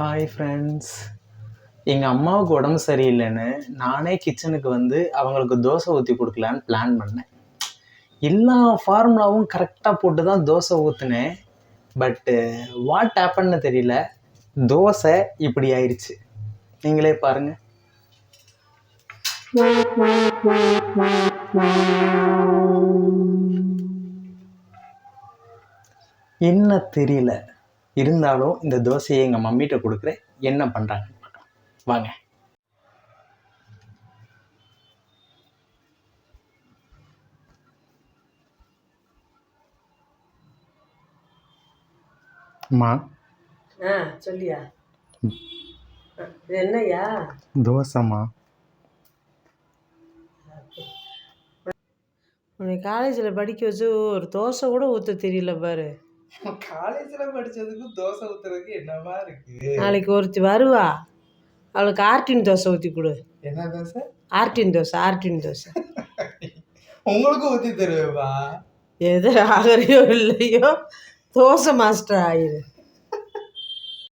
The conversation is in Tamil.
ஹாய் ஃப்ரெண்ட்ஸ் எங்கள் அம்மாவுக்கு உடம்பு சரியில்லைன்னு நானே கிச்சனுக்கு வந்து அவங்களுக்கு தோசை ஊற்றி கொடுக்கலான்னு பிளான் பண்ணேன். எல்லா ஃபார்முலாவும் கரெக்டாக போட்டு தான் தோசை ஊற்றுனேன் பட்டு வாட் ஆப்பன்னு தெரியல. தோசை இப்படி ஆயிடுச்சு நீங்களே பாருங்கள் என்ன தெரியல. இருந்தாலும் இந்த தோசையை எங்கள் மம்மிகிட்ட கொடுக்குறேன். என்ன பண்ணுறாங்கன்னு பார்க்கலாம். வாங்க. அம்மா. ஆ சொல்லியா? இது என்னய்யா? தோசைம்மா. உன்னை காலேஜில் படிக்க வச்சு ஒரு தோசை கூட ஊற்ற தெரியல பாரு. காலேஜில் படித்ததுக்கு தோசை ஊற்றுறதுக்கு என்னவா இருக்கு? நாளைக்கு ஒருத்தி வருவா. அவளுக்கு ஆர்டின் தோசை ஊற்றி கொடு. என்ன தோசை? ஆர்டின் தோசை ஆர்டின் தோசை. உங்களுக்கு ஊற்றி தருவேப்பா. எது ஆகறையோ இல்லையோ? தோசை மாஸ்டர் ஆயிரு.